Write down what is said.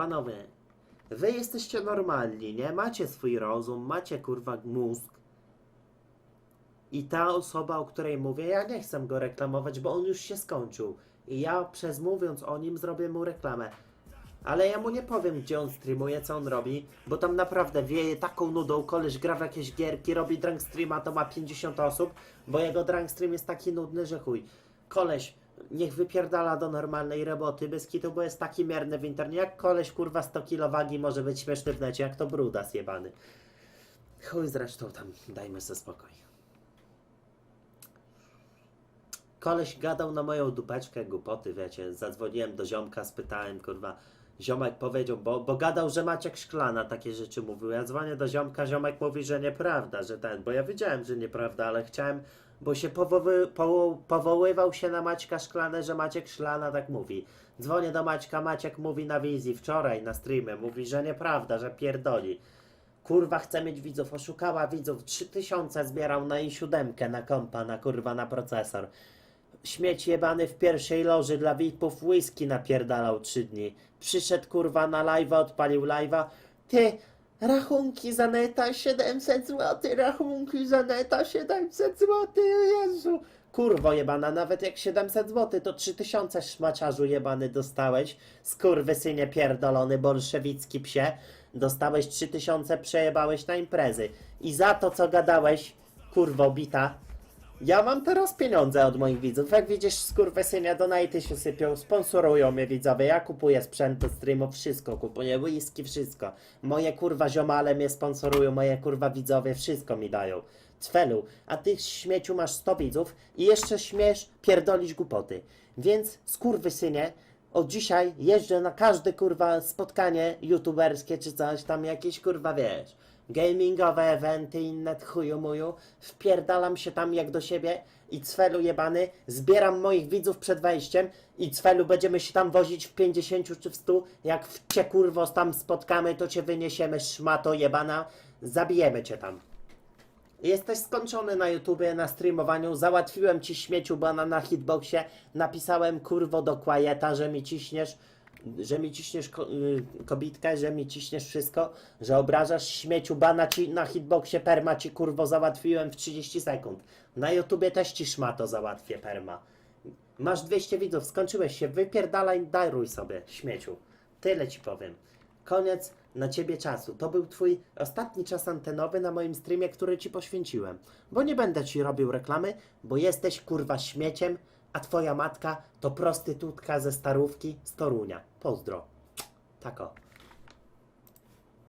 panowie, wy jesteście normalni, nie? Macie swój rozum, macie kurwa mózg. I ta osoba, o której mówię, ja nie chcę go reklamować, bo on już się skończył. I ja przez mówiąc o nim zrobię mu reklamę. Ale ja mu nie powiem, gdzie on streamuje, co on robi, bo tam naprawdę wieje taką nudą, koleś gra w jakieś gierki, robi drunk streama, to ma 50 osób, bo jego drunk stream jest taki nudny, że chuj. Koleś, niech wypierdala do normalnej roboty, bez bo jest taki mierny w internecie, jak koleś, kurwa, 100 kilo wagi może być śmieszny w necie, jak to bruda zjebany. Chuj zresztą tam, dajmy sobie spokój. Koleś gadał na moją dupeczkę głupoty, wiecie. Zadzwoniłem do ziomka, spytałem, kurwa. Ziomek powiedział, bo, bo gadał, że Maciek Szklana takie rzeczy mówił. Ja dzwonię do ziomka, ziomek mówi, że nieprawda, że ten, bo ja wiedziałem, że nieprawda, ale chciałem, bo się powoły, po, powoływał się na Maćka Szklanę, że Maciek Szklana tak mówi. Dzwonię do Maćka, Maciek mówi na wizji wczoraj na streamie, mówi, że nieprawda, że pierdoli. Kurwa, chce mieć widzów, oszukała widzów, 3000 zbierał na i7 na kompa, na kurwa, na procesor. Śmieć jebany w pierwszej loży dla VIP-ów whisky napierdalał trzy dni. Przyszedł kurwa na live'a, odpalił live'a. Ty, rachunki za neta 700 zł, rachunki za neta 700 zł, Jezu. Kurwo jebana, nawet jak 700 zł, to 3000 szmaciarzu jebany dostałeś. Skurwysynie pierdolony, bolszewicki psie. Dostałeś 3000, przejebałeś na imprezy. I za to, co gadałeś, kurwo bita, ja mam teraz pieniądze od moich widzów. Jak widzisz, skurwysynia, donaty się sypią, sponsorują mnie widzowie. Ja kupuję sprzęt do streamów, wszystko kupuję, whisky, wszystko. Moje kurwa ziomale mnie sponsorują, moje kurwa widzowie, wszystko mi dają. Cfelu, a ty śmieciu masz 100 widzów i jeszcze śmiesz pierdolić głupoty. Więc skurwysynie, od dzisiaj jeżdżę na każde kurwa spotkanie youtuberskie czy coś tam jakieś kurwa wiesz gamingowe eventy inne chuju muju, wpierdalam się tam jak do siebie. I cwelu jebany, zbieram moich widzów przed wejściem. I cwelu będziemy się tam wozić w 50 czy w 100, jak w cię kurwo tam spotkamy, to cię wyniesiemy szmato jebana, zabijemy cię tam. Jesteś skończony na YouTubie, na streamowaniu, załatwiłem ci śmieciu bana na hitboxie, napisałem kurwo do Quieta, że mi ciśniesz, że mi ciśniesz y, kobitkę, że mi ciśniesz wszystko, że obrażasz śmieciu bana ci na hitboxie, perma ci kurwo załatwiłem w 30 sekund. Na YouTubie też ci szmato załatwię perma. Masz 200 widzów, skończyłeś się, wypierdalaj, daruj sobie, śmieciu. Tyle ci powiem. Koniec na ciebie czasu. To był twój ostatni czas antenowy na moim streamie, który ci poświęciłem. Bo nie będę ci robił reklamy, bo jesteś kurwa śmieciem, a twoja matka to prostytutka ze starówki z Torunia. Pozdro. Tako.